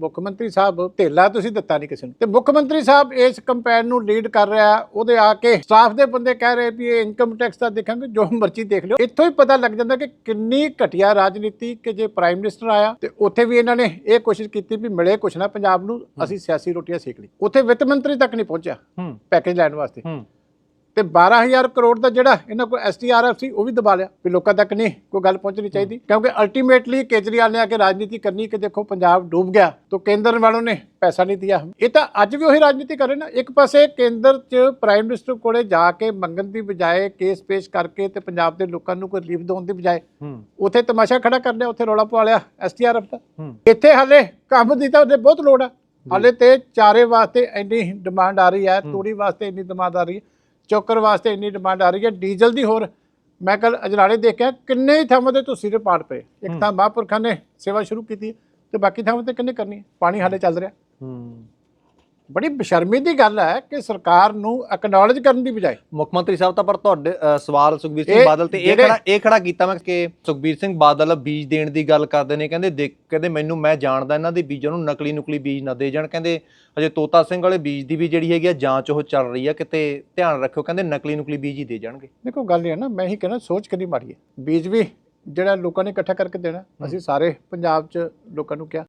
ਮੁੱਖ ਮੰਤਰੀ ਸਾਹਿਬ ਢੇਲਾ ਤੁਸੀਂ ਦਿੱਤਾ ਨਹੀਂ ਕਿਸੇ ਨੂੰ। ਤੇ ਮੁੱਖ ਮੰਤਰੀ ਸਾਹਿਬ ਇਸ ਕੰਪੇਨ ਨੂੰ ਲੀਡ ਕਰ ਰਿਹਾ। ਉਹਦੇ ਆ ਕੇ ਸਟਾਫ ਦੇ ਬੰਦੇ ਕਹਿ ਰਹੇ ਵੀ ਇਹ ਇਨਕਮ ਟੈਕਸ ਦਾ ਦੇਖਾਂਗੇ ਜੋ ਮਰਜ਼ੀ ਦੇਖ ਲਿਓ। ਇੱਥੋਂ ਹੀ ਪਤਾ ਲੱਗ ਜਾਂਦਾ ਕਿ ਕਿੰਨੀ ਘਟੀਆ ਰਾਜਨੀਤੀ ਕਿ ਜੇ ਪ੍ਰਾਈਮ ਮਿਨਿਸਟਰ ਆਇਆ ਤੇ ਉੱਥੇ ਵੀ ਇਹਨਾਂ ਨੇ ਇਹ ਕੋਸ਼ਿਸ਼ ਕੀਤੀ ਵੀ ਮਿਲੇ ਕੁਛ ਨਾ ਪੰਜਾਬ ਨੂੰ ਅਸੀਂ ਸਿਆਸੀ ਰੋਟੀਆਂ ਸੇਕ ਲਈ। ਉੱਥੇ ਵਿੱਤ ਮੰਤਰੀ ਤੱਕ ਨਹੀਂ ਪਹੁੰਚਿਆ ਪੈਕੇਜ ਲੈਣ ਵਾਸਤੇ। ਤੇ 12000 ਕਰੋੜ ਦਾ ਜਿਹੜਾ ਇਹਨਾਂ ਕੋਲ ਐਸਟੀਆਰਐਫ ਸੀ ਉਹ ਵੀ ਦਬਾ ਲਿਆ। ਵੀ ਲੋਕਾਂ ਤੱਕ ਨਹੀਂ ਕੋਈ ਗੱਲ ਪਹੁੰਚਣੀ ਚਾਹੀਦੀ। ਕਿਉਂਕਿ ਅਲਟੀਮੇਟਲੀ ਕੇਜਰੀਵਾਲ ਨੇ ਆ ਕੇ ਰਾਜਨੀਤੀ ਕਰਨੀ ਕਿ ਦੇਖੋ ਪੰਜਾਬ ਡੂਬ ਗਿਆ ਤਾਂ ਕੇਂਦਰ ਵਾਲੋਂ ਨੇ ਪੈਸਾ ਨਹੀਂ ਦਿਆ ਇਹ ਤਾਂ ਅੱਜ ਵੀ ਉਹੀ ਰਾਜਨੀਤੀ ਕਰ ਰਹੇ ਨਾ। ਇੱਕ ਪਾਸੇ ਕੇਂਦਰ 'ਚ ਪ੍ਰਾਈਮ ਮਿਨਿਸਟਰ ਕੋਲੇ ਜਾ ਕੇ ਮੰਗਣ ਦੀ ਬਜਾਏ ਕੇਸ ਪੇਸ਼ ਕਰਕੇ ਤੇ ਪੰਜਾਬ ਦੇ ਲੋਕਾਂ ਨੂੰ ਕੋਈ ਰਿਲੀਫ ਦੇਣ ਦੀ ਬਜਾਏ ਉੱਥੇ ਤਮਾਸ਼ਾ ਖੜਾ ਕਰ ਲਿਆ ਉੱਥੇ ਰੌਲਾ ਪਵਾ ਲਿਆ ਐਸਟੀਆਰਐਫ ਦਾ। ਇੱਥੇ ਹਾਲੇ ਕੰਮ ਦੀ ਤਾਂ ਉਹਦੇ ਬਹੁਤ ਲੋੜ ਆ। ਹਾਲੇ ਤੇ ਚਾਰੇ ਵਾਸਤੇ ਇੰਨੀ ਡਿਮਾਂਡ ਆ ਰਹੀ ਹੈ ਤੂੜੀ ਵਾਸਤੇ ਇੰਨੀ ਡਿਮਾਂਡ ਆ ਰਹੀ ਹੈ। ਚੋਕਰ ਵਾਸਤੇ ਇੰਨੀ ਡਿਮਾਂਡ ਆ ਰਹੀ ਹੈ ਡੀਜ਼ਲ ਦੀ ਹੋਰ। ਮੈਂ ਕੱਲ ਅਜਨਾਲੇ ਦੇਖਿਆ ਕਿੰਨੇ ਹੀ ਥਾਵਾਂ ਤੇ ਤੁਸੀਂ ਦੇ ਪਾੜ ਪਏ। ਇੱਕ ਤਾਂ ਮਹਾਂਪੁਰਖਾਂ ਨੇ ਸੇਵਾ ਸ਼ੁਰੂ ਕੀਤੀ ਤੇ ਬਾਕੀ ਥਾਵਾਂ ਤੇ ਕਿੰਨੇ ਕਰਨੀ ਪਾਣੀ ਹਾਲੇ ਚੱਲ ਰਿਹਾ। ਹੂੰ। ਬੜੀ ਬੇਸ਼ਰਮੀ ਦੀ ਗੱਲ ਹੈ ਕਿ ਸਰਕਾਰ ਨੂੰ ਐਕਨੋਲਜ ਕਰਨ ਦੀ ਬਜਾਏ। ਮੁੱਖ ਮੰਤਰੀ ਸਾਹਿਬ ਤਾਂ ਪਰ ਤੁਹਾਡੇ ਅ, ਸਵਾਲ ਸੁਖਬੀਰ ਸਿੰਘ ਇਹ ਬਾਦਲ ਤੇ ਇਹ ਜਿਹੜੇ- ਖੜਾ ਇਹ ਖੜਾ ਕੀਤਾ ਮੈਂ ਕਿ ਸੁਖਬੀਰ ਸਿੰਘ ਬਾਦਲ ਬੀਜ ਦੇਣ ਦੀ ਗੱਲ ਕਰਦੇ ਨੇ ਕਹਿੰਦੇ ਦੇਖ ਕਹਿੰਦੇ ਮੈਨੂੰ ਮੈਂ ਜਾਣਦਾ ਇਹਨਾਂ ਦੇ ਬੀਜਾਂ ਨੂੰ ਨਕਲੀ ਨੁਕਲੀ ਬੀਜ ਨਾ ਦੇ ਜਾਣ ਕਹਿੰਦੇ ਅਜੇ ਤੋਤਾ ਸਿੰਘ ਵਾਲੇ ਬੀਜ ਦੀ ਵੀ ਜਿਹੜੀ ਹੈਗੀ ਆ ਜਾਂਚ ਉਹ ਚੱਲ ਰਹੀ ਆ ਕਿਤੇ ਧਿਆਨ ਰੱਖਿਓ ਕਹਿੰਦੇ ਨਕਲੀ ਨੁਕਲੀ ਬੀਜ ਹੀ ਦੇ ਜਾਣਗੇ। ਦੇਖੋ ਗੱਲ ਇਹ ਹੈ ਨਾ ਮੈਂ ਹੀ ਕਹਿੰਦਾ ਸੋਚ ਮਾੜੀ ਹੈ ਬੀਜ ਵੀ ਜਿਹੜਾ ਲੋਕਾਂ ਨੇ ਇਕੱਠਾ ਕਰਕੇ ਦੇਣਾ ਅਸੀਂ ਸਾਰੇ ਪੰਜਾਬ 'ਚ ਲੋਕਾਂ ਨੂੰ ਕਿਹਾ।